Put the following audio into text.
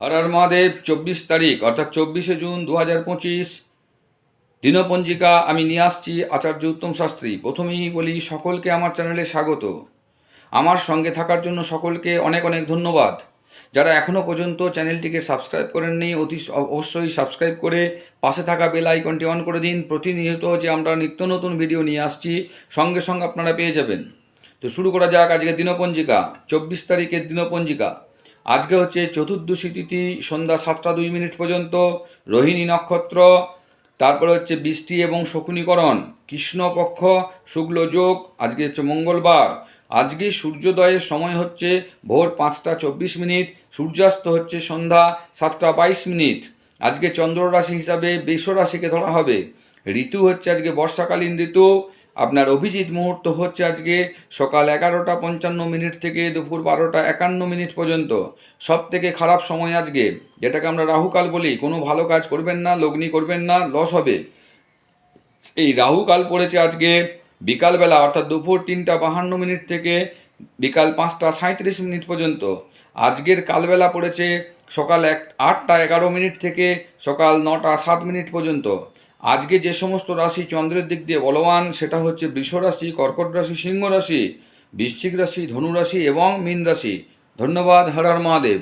হর হর মহাদেব, চব্বিশ তারিখ, অর্থাৎ চব্বিশে জুন দু হাজার পঁচিশ। দিনপঞ্জিকা, আমি নিয়ে আসছি আচার্য উত্তম শাস্ত্রী। প্রথমেই বলি, সকলকে আমার চ্যানেলে স্বাগত। আমার সঙ্গে থাকার জন্য সকলকে অনেক অনেক ধন্যবাদ। যারা এখনও পর্যন্ত চ্যানেলটিকে সাবস্ক্রাইব করেননি, অতি অবশ্যই সাবস্ক্রাইব করে পাশে থাকা বেল আইকনটি অন করে দিন। প্রতিনিয়ত যে আমরা নিত্য নতুন ভিডিও নিয়ে আসছি, সঙ্গে সঙ্গে আপনারা পেয়ে যাবেন। তো শুরু করা যাক আজকে দিনপঞ্জিকা, চব্বিশ তারিখের দিনপঞ্জিকা। আজকে হচ্ছে চতুর্দশী তিথি, সন্ধ্যা সাতটা দুই মিনিট পর্যন্ত, রোহিণী নক্ষত্র, তারপরে হচ্ছে বৃষ্টি এবং শকুনীকরণ, কৃষ্ণপক্ষ, শুক্ল যোগ, আজকে হচ্ছে মঙ্গলবার। আজকে সূর্যোদয়ের সময় হচ্ছে ভোর পাঁচটা চব্বিশ মিনিট, সূর্যাস্ত হচ্ছে সন্ধ্যা সাতটা বাইশ মিনিট। আজকে চন্দ্র রাশি হিসাবে বৃষ রাশিকে ধরা হবে। ঋতু হচ্ছে আজকে বর্ষাকালীন ঋতু আপনার অভিজিৎ মুহূর্ত হচ্ছে আজকে সকাল এগারোটা পঞ্চান্ন মিনিট থেকে দুপুর বারোটা একান্ন মিনিট পর্যন্ত। সব থেকে খারাপ সময় আজকে, যেটাকে আমরা রাহুকাল বলি। কোনো ভালো কাজ করবেন না, লগ্নি করবেন না, লস হবে। এই রাহুকাল পড়েছে আজকে বিকালবেলা, অর্থাৎ দুপুর তিনটা বাহান্ন মিনিট থেকে বিকাল পাঁচটা সাঁত্রিশ মিনিট পর্যন্ত। আজকের কালবেলা পড়েছে সকাল এক, আটটা এগারো মিনিট থেকে সকাল নটা সাত মিনিট পর্যন্ত। আজকে যে সমস্ত রাশি চন্দ্রের দিক দিয়ে বলবান, সেটা হচ্ছে বৃষ রাশি, কর্কট রাশি, সিংহ রাশি, বৃশ্চিক রাশি, ধনু রাশি এবং মীন রাশি। ধন্যবাদ হরার হর মহাদেব।